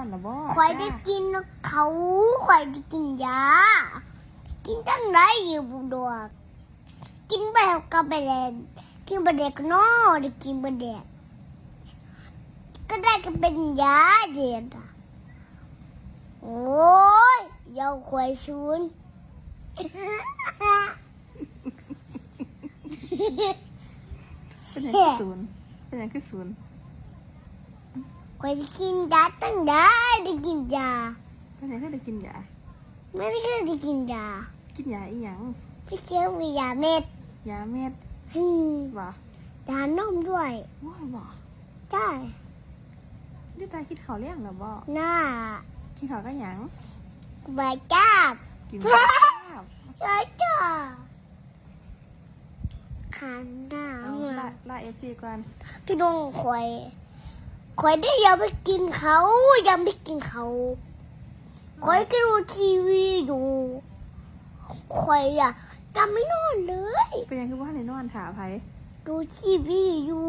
อนหรอบ่ข่อยได้กินเขาข่อยได้กินยา กินตั้งไรอยู่บุดวกกินแบบกับไปแดกกินไปแดกนอได้กินไปแดกก็ได้ก็เป็นยาเดียดอะโอ้ยอยาข่อยชุนเป็นอย่างคือศูนย์เป็นอย่างคือศูนย์ ข่อยได้กินยาตั้งได้ได้กินยาเป็นอย่างคือได้กินยาไม่ได้ได้กินยากินยาอีหยังพี่เชื่อวิยาเม็ดยาเม็ดฮึมบ่ยานมด้วยว้ายบ่ได้นี่ตาคิดข้าวเลี้ยงหรอบ่หน้ากินข้าวก็หยังใบจ้าบกินข้าวใบจ้าบขันหน้าเอาละละเอฟซีก่อนพี่ดงคอย คอยได้ยังไปกินเขายังไม่กินเขาคอยก็ดูทีวีอยู่คอยอะจะไม่นอนเลย เป็นอย่างคือว่าในนอนถาไผดูทีวีอยู่